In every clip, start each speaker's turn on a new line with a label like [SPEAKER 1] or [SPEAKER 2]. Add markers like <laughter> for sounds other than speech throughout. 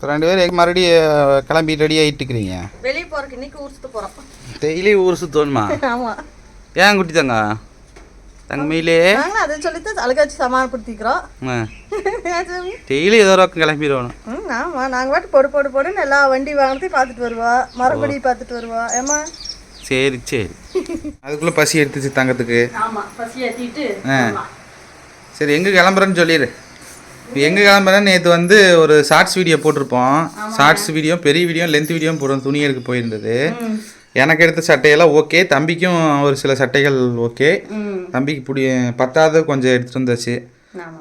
[SPEAKER 1] ரெண்டு பேரும் மறுபடியும் கிளம்பி ரெடி ஆகிட்டு இருக்கிறீங்க?
[SPEAKER 2] வெளியே போறதுக்கு இன்னைக்கு ஊர் சுத்த போறோம்.
[SPEAKER 1] டெய்லி ஊர் சுத்தணுமா
[SPEAKER 2] ஆமா.
[SPEAKER 1] ஏன் குட்டி தங்க? தங்கமையிலே?
[SPEAKER 2] அதை சொல்லித்தான் அழுகாச்சு சமாளிப்படுத்திக்கிறோம் <laughs>
[SPEAKER 1] டெய்லி ஏதோ பக்கம் கிளம்பிடணும்
[SPEAKER 2] ம் ஆமா. நாங்க பாட்டு போடு போடு போடுன்னு எல்லா வண்டி வாங்கினதையும் பார்த்துட்டு வருவா. மரப்படி பார்த்துட்டு வருவா. ஏமா
[SPEAKER 1] சரி சரி. அதுக்குள்ளே பசி எடுத்துச்சு தங்கத்துக்கு.
[SPEAKER 2] ஆமா பசி ஏற்றிட்டு
[SPEAKER 1] சரி எங்கே கிளம்புறேன்னு சொல்லிடு எங்கே கிளம்புறேன்னு நேற்று வந்து ஒரு ஷார்ட்ஸ் வீடியோ போட்டிருப்போம். ஷார்ட்ஸ் வீடியோ பெரிய வீடியோ லென்த் வீடியோ போடுறோம் துணி எடுக்க போயிருந்தது. எனக்கு எடுத்த சட்டையெல்லாம் ஓகே தம்பிக்கும் ஒரு சில சட்டைகள் ஓகே தம்பிக்கு பிடி பத்தாவது கொஞ்சம் எடுத்துட்டு வந்தாச்சு.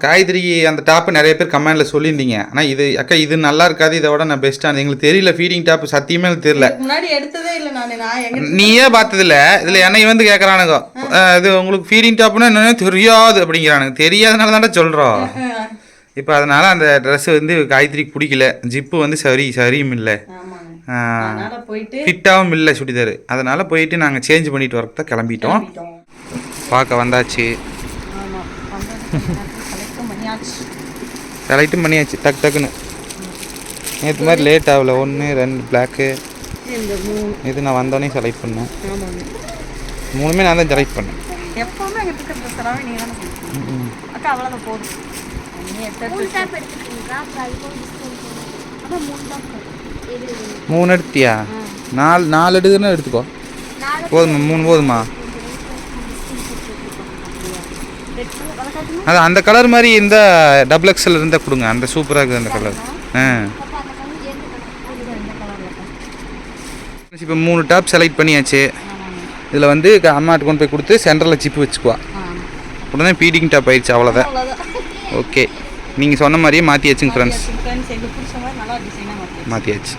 [SPEAKER 1] காய்கறி அந்த டாப்பு நிறைய பேர் கமெண்டில் சொல்லியிருந்தீங்க. ஆனால் இது அக்கா இது நல்லா இருக்காது இதை விட நான் பெஸ்ட்டானது எங்களுக்கு தெரியல ஃபீடிங் டாப் சத்தியமே எனக்கு தெரியல. நீயே பார்த்ததில்ல. இதில் என்னை வந்து கேட்குறானுங்க இது உங்களுக்கு ஃபீடிங் டாப்னா என்னன்னு தெரியாது அப்படிங்கிறானுங்க. தெரியாதனால தான்டா சொல்கிறோம் இப்போ அதனால் அந்த ட்ரெஸ் வந்து காயத்ரிக்கு பிடிக்கல. ஜிப்பு வந்து சரி சரியும் இல்லை. ஃபிட்டாகவும் இல்லை சுடிதார். அதனால் போயிட்டு நாங்கள் சேஞ்ச் பண்ணிட்டு தான் கிளம்பிட்டோம். பார்க்க வந்தாச்சு.
[SPEAKER 2] ஆமா கலெக்டும் பண்ணியாச்சு.
[SPEAKER 1] செலக்ட்டும் பண்ணியாச்சு. டக்கு டக்குன்னு. நேற்று மாதிரி லேட் ஆகல. ஒன்று ரெண்டு பிளாக்கு இது நான் வந்தோடனே செலக்ட் பண்ணேன். மூணுமே நான் தான் செலக்ட் பண்ணேன்.
[SPEAKER 2] எப்பவுமே அங்கே இருக்கிற ட்ரெஸ் எல்லாமே நீ தானே. அக்கா அவ்வளோதான் போதும்.
[SPEAKER 1] மூணு எடுத்தியா? நாலு நாலு எடுக்குன்னா எடுத்துக்கோ. போதுமா மூணு போதுமா? அது அந்த கலர் மாதிரி இந்த டபுள் எக்ஸல் இருந்தால் கொடுங்க. அந்த சூப்பராக இருக்குது அந்த கலர் ஆ. இப்போ மூணு டாப் செலக்ட் பண்ணியாச்சு. இதில் வந்து க- அம்மாட்ட கொண்டு போய் கொடுத்து சென்டரில் சிப்பு வச்சுக்குவா. உடனே பீடிங் டாப் ஆயிடுச்சு அவ்வளோதான் ஓகே நீங்கள் சொன்ன மாதிரியே மாற்றியாச்சுங்க ஃப்ரெண்ட்ஸ் மாற்றியாச்சு